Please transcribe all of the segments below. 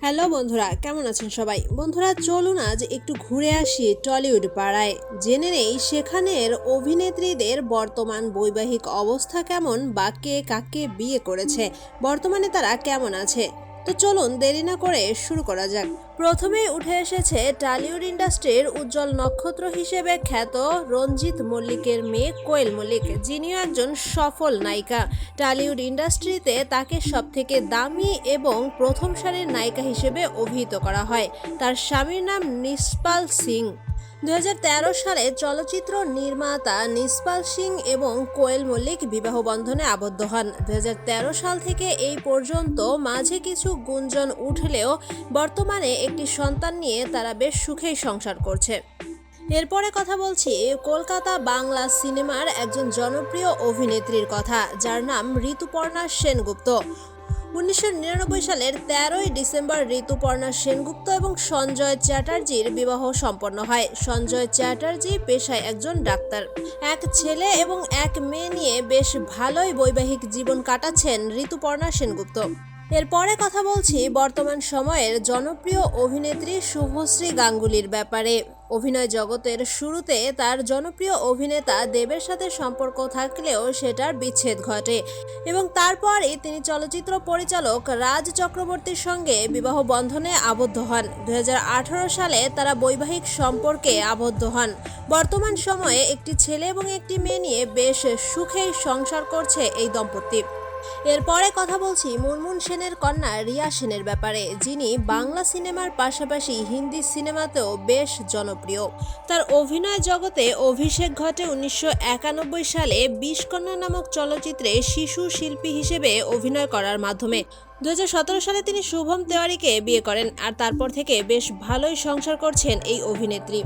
Hello বন্ধুরা, কেমন আছেন সবাই? বন্ধুরা, চলুন আজ একটু ঘুরে আসি টলিউড পাড়ায়। জেনে নেই সেখানের অভিনেত্রীদের বর্তমান বৈবাহিক অবস্থা কেমন বা কে কাকে বিয়ে করেছে। বর্তমানে তারা কেমন আছে? তো চলুন দেরি না করে শুরু করা যাক। প্রথমেই উঠে এসেছে টালিউড ইন্ডাস্ট্রির উজ্জ্বল নক্ষত্র হিসেবে খ্যাত রঞ্জিত মল্লিকের মেয়ে কোয়েল মল্লিক, যিনিও একজন সফল নায়িকা। টালিউড ইন্ডাস্ট্রিতে তাকে সবথেকে দামি এবং প্রথম সারির নায়িকা হিসেবে অভিহিত করা হয়। তার স্বামীর নাম নিসপাল সিং। দু হাজার তেরো সালে চলচ্চিত্র নির্মাতা নিসপাল সিং এবং কোয়েল মল্লিক বিবাহ বন্ধনে আবদ্ধ হন। দু হাজার তেরো সাল থেকে এই পর্যন্ত মাঝে কিছু গুঞ্জন উঠলেও বর্তমানে একটি সন্তান নিয়ে তারা বেশ সুখেই সংসার করছে। এরপরে কথা বলছি কলকাতা বাংলা সিনেমার একজন জনপ্রিয় অভিনেত্রীর কথা, যার নাম ঋতুপর্ণা সেনগুপ্ত। উনিশশো নিরানব্বই সালের তেরোই ডিসেম্বর ঋতুপর্ণা সেনগুপ্ত এবং সঞ্জয় চ্যাটার্জির বিবাহ সম্পন্ন হয়। সঞ্জয় চ্যাটার্জি পেশায় একজন ডাক্তার। এক ছেলে এবং এক মেয়ে নিয়ে বেশ ভালোই বৈবাহিক জীবন কাটাচ্ছেন ঋতুপর্ণা সেনগুপ্ত। এরপরে কথা বলছি বর্তমান সময়ের জনপ্রিয় অভিনেত্রী শুভশ্রী গাঙ্গুলির ব্যাপারে। অভিনয় জগতের শুরুতে তার জনপ্রিয় অভিনেতা দেবের সাথে সম্পর্ক থাকলেও সেটার বিচ্ছেদ ঘটে এবং তারপরই তিনি চলচ্চিত্র পরিচালক রাজ চক্রবর্তীর সঙ্গে বিবাহ বন্ধনে আবদ্ধ হন। দুই হাজার আঠারো সালে তারা বৈবাহিক সম্পর্কে আবদ্ধ হন। বর্তমান সময়ে একটি ছেলে এবং একটি মেয়ে নিয়ে বেশ সুখেই সংসার করছে এই দম্পতি। এরপরে কথা বলছি মুনমুন সেনের কন্যা রিয়া সেনের ব্যাপারে, যিনি বাংলা সিনেমার পাশাপাশি হিন্দি সিনেমাতেও বেশ জনপ্রিয়। তার অভিনয় জগতে অভিষেক ঘটে উনিশশো একানব্বই সালে বিষকন্যা নামক চলচ্চিত্রে শিশু শিল্পী হিসেবে অভিনয় করার মাধ্যমে। দুই হাজার সতেরো সালে তিনি শুভম তেওয়ারিকে বিয়ে করেন আর তারপর থেকে বেশ ভালোই সংসার করছেন এই অভিনেত্রী।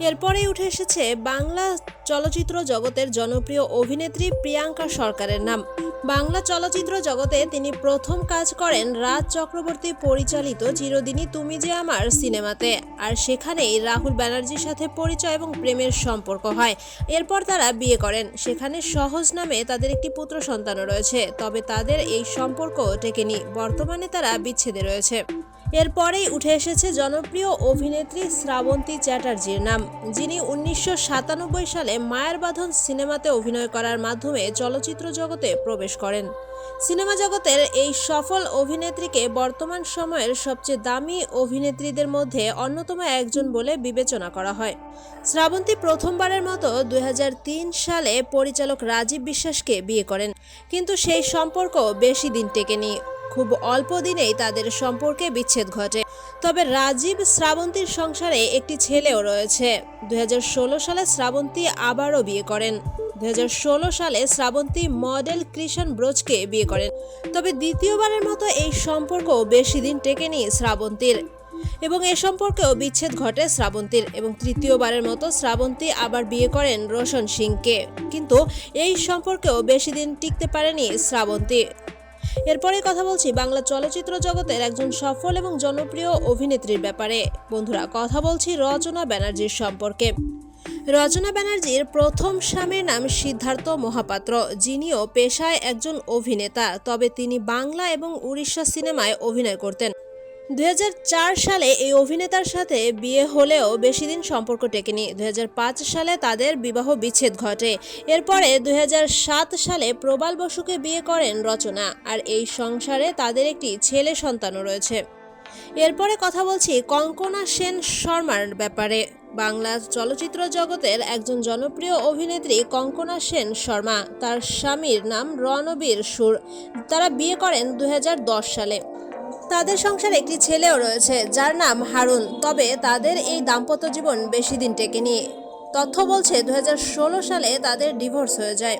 এরপরেই উঠে এসেছে বাংলা চলচ্চিত্র জগতের জনপ্রিয় অভিনেত্রী প্রিয়াঙ্কা সরকারের নাম। বাংলা চলচ্চিত্র জগতে তিনি প্রথম কাজ করেন রাজ চক্রবর্তী পরিচালিত চিরদিনই তুমি যে আমার সিনেমাতে। আর সেখানেই রাহুল ব্যানার্জির সাথে পরিচয় এবং প্রেমের সম্পর্ক হয়। এরপর তারা বিয়ে করেন। সেখানে সহজ নামে তাদের একটি পুত্র সন্তানও রয়েছে। তবে তাদের এই সম্পর্ক টেকেনি। বর্তমানে তারা বিচ্ছেদে রয়েছে। এরপরেই উঠে এসেছে জনপ্রিয় অভিনেত্রী শ্রাবন্তী চ্যাটার্জির নাম, যিনি উনিশশো সাতানব্বই সালে মায়ের বাঁধন সিনেমাতে অভিনয় করার মাধ্যমে চলচ্চিত্র জগতে প্রবেশ করেন। সিনেমা জগতের এই সফল অভিনেত্রীকে বর্তমান সময়ের সবচেয়ে দামি অভিনেত্রীদের মধ্যে অন্যতম একজন বলে বিবেচনা করা হয়। শ্রাবন্তী প্রথমবারের মতো দু হাজার তিন সালে পরিচালক রাজীব বিশ্বাসকে বিয়ে করেন, কিন্তু সেই সম্পর্ক বেশি দিন টেকেনি। খুব অল্প দিনেই তাদের সম্পর্কে বিচ্ছেদ ঘটে। তবে রাজীব শ্রাবন্তীর সংসারে একটি ছেলেও রয়েছে। দু হাজার ষোলো সালে শ্রাবন্তী আবারও বিয়ে করেন। দু হাজার ষোলো সালে শ্রাবন্তী মডেল কৃষণ ব্রোজকে বিয়ে করেন। তবে দ্বিতীয়বারের মতো এই সম্পর্ক বেশি দিন টেকেনি শ্রাবন্তীর। এবং এ সম্পর্কেও বিচ্ছেদ ঘটে শ্রাবন্তীর এবং তৃতীয়বারের মতো শ্রাবন্তী আবার বিয়ে করেন রোশন সিংকে। কিন্তু এই সম্পর্কেও বেশি দিন টিকতে পারেনি শ্রাবন্তী। এরপরে কথা বলছি বাংলা চলচ্চিত্র জগতের একজন সফল এবং জনপ্রিয় অভিনেত্রীর ব্যাপারে। বন্ধুরা, কথা বলছি রচনা ব্যানার্জির সম্পর্কে। রচনা ব্যানার্জির প্রথম স্বামীর নাম সিদ্ধার্থ মহাপাত্র, যিনিও পেশায় একজন অভিনেতা, তবে তিনি বাংলা এবং উড়িষ্যা সিনেমায় অভিনয় করতেন। দুই হাজার চার সালে এই অভিনেতার সাথে বিয়ে হলেও বেশি দিন সম্পর্ক টেকেনি। দুই হাজার পাঁচ সালে তাদের বিবাহ বিচ্ছেদ ঘটে। এরপরে দুই হাজার সাত সালে প্রবাল বসুকে বিয়ে করেন রচনা। আর এই সংসারে তাদের একটি ছেলে সন্তানও রয়েছে। এরপরে কথা বলছি কঙ্কনা সেন শর্মার ব্যাপারে। বাংলা চলচ্চিত্র জগতের একজন জনপ্রিয় অভিনেত্রী কঙ্কনা সেন শর্মা। তার স্বামীর নাম রণবীর সুর। তারা বিয়ে করেন দুই হাজার দশ সালে। তাদের সংসারে একটি ছেলেও রয়েছে, যার নাম হারুন। তবে তাদের এই দাম্পত্য জীবন বেশি দিন টেকেনি। তথ্য বলছে দু হাজার ষোলো সালে তাদের ডিভোর্স হয়ে যায়।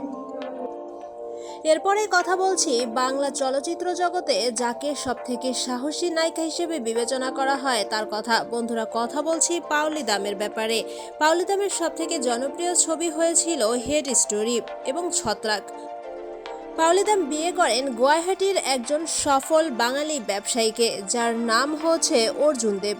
এরপরে কথা বলছি বাংলা চলচ্চিত্র জগতে যাকে সবথেকে সাহসী নায়িকা হিসেবে বিবেচনা করা হয় তার কথা। বন্ধুরা, কথা বলছি পাওলি দামের ব্যাপারে। পাওলি দামের সবথেকে জনপ্রিয় ছবি হয়েছিল হেড স্টোরি এবং ছত্রাক। পাওলিদাম বিয়ে করেন গুয়াহাটির একজন সফল বাঙালি ব্যবসায়ীকে, যার নাম হচ্ছে অর্জুন দেব।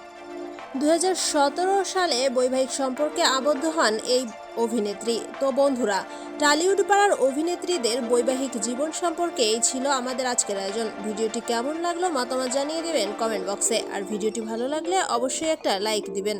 দু হাজার সতেরো সালে বৈবাহিক সম্পর্কে আবদ্ধ হন এই অভিনেত্রী। তো বন্ধুরা, টালিউড পাড়ার অভিনেত্রীদের বৈবাহিক জীবন সম্পর্কে এই ছিল আমাদের আজকের আয়োজন। ভিডিওটি কেমন লাগল মতামত জানিয়ে দেবেন কমেন্ট বক্সে। আর ভিডিওটি ভালো লাগলে অবশ্যই একটা লাইক দিবেন।